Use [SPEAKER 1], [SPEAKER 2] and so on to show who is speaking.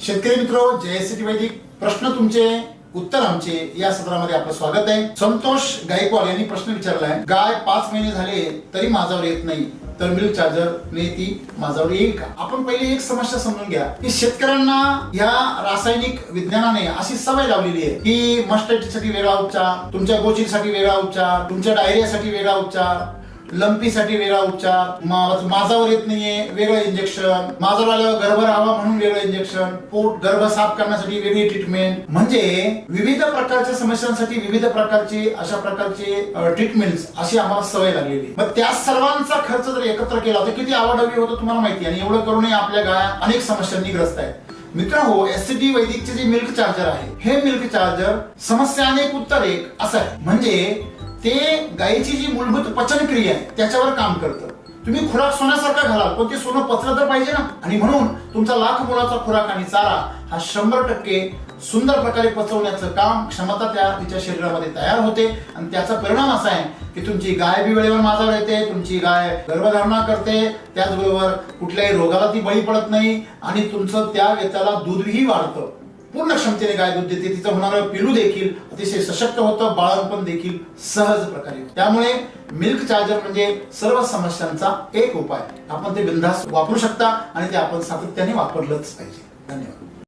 [SPEAKER 1] शेतकरी मित्र जयसिटी वैदिक. प्रश्न तुमचे उत्तर आमचे. या सत्रामध्ये आपलं स्वागत आहे. संतोष गायकवाड यांनी प्रश्न विचारलाय गाय पाच महिने झाले तरी माझ्यावर येत नाही. तर मिल्क चार्जर ने ती माझ्यावर येईल का? आपण पहिले एक समस्या समजून घ्या. की शेतकऱ्यांना या रासायनिक विज्ञानाने अशी सवय लावलेली आहे की मस्टॅटिसाठी वेगळा उपचार तुमच्या गोचीसाठी वेगळा उपचार तुमच्या डायरियासाठी वेगळा उपचार. लंपीसाठी वेगळा उपचार माझावर येत नाहीये वेगळं इंजेक्शन माझावर आल्यावर गर्भ राहावा म्हणून वेगळं इंजेक्शन पोट गर्भ साफ करण्यासाठी वेगळी ट्रीटमेंट म्हणजे विविध प्रकारच्या समस्यांसाठी विविध प्रकारचे अशा प्रकारचे ट्रीटमेंट अशी आम्हाला सवय लागलेली. मग त्या सर्वांचा खर्च जर एकत्र केला तर किती आवडवी होतं तुम्हाला माहिती आणि एवढं करूनही आपल्या गाया अनेक समस्यांनी ग्रस्त आहेत. मित्रांनो हो, एससीटी वैदिकचे जे मिल्क चार्जर आहे हे मिल्क चार्जर समस्या अनेक उत्तर एक असं आहे. म्हणजे ते गायीची जी मूलभूत पचनक्रिया आहे त्याच्यावर काम करतं. तुम्ही खुराक सोन्यासारखा घालाल पण ते सोनं पचलं तर पाहिजे ना? आणि म्हणून तुमचा लाख मुलाचा खुराक आणि चारा हा शंभर टक्के सुंदर प्रकारे पचवण्याचं काम क्षमता त्या तिच्या शरीरामध्ये तयार होते. आणि त्याचा परिणाम असा आहे की तुमची गाय बी वेळेवर माझावर येते तुमची गाय गर्भधारणा करते त्याचबरोबर कुठल्याही रोगाला ती बळी पडत नाही आणि तुमचं त्या व्यताला दूधही वाढतं. पूर्ण क्षमतेने गाय दूध देते तिचं होणारं पिलू देखील अतिशय सशक्त होतं बाळणपण देखील सहज प्रकारे त्यामुळे मिल्क चार्जर म्हणजे सर्व समस्यांचा एक उपाय. आपण ते बिंदास वापरू शकता आणि ते आपण सातत्याने वापरलंच पाहिजे. धन्यवाद.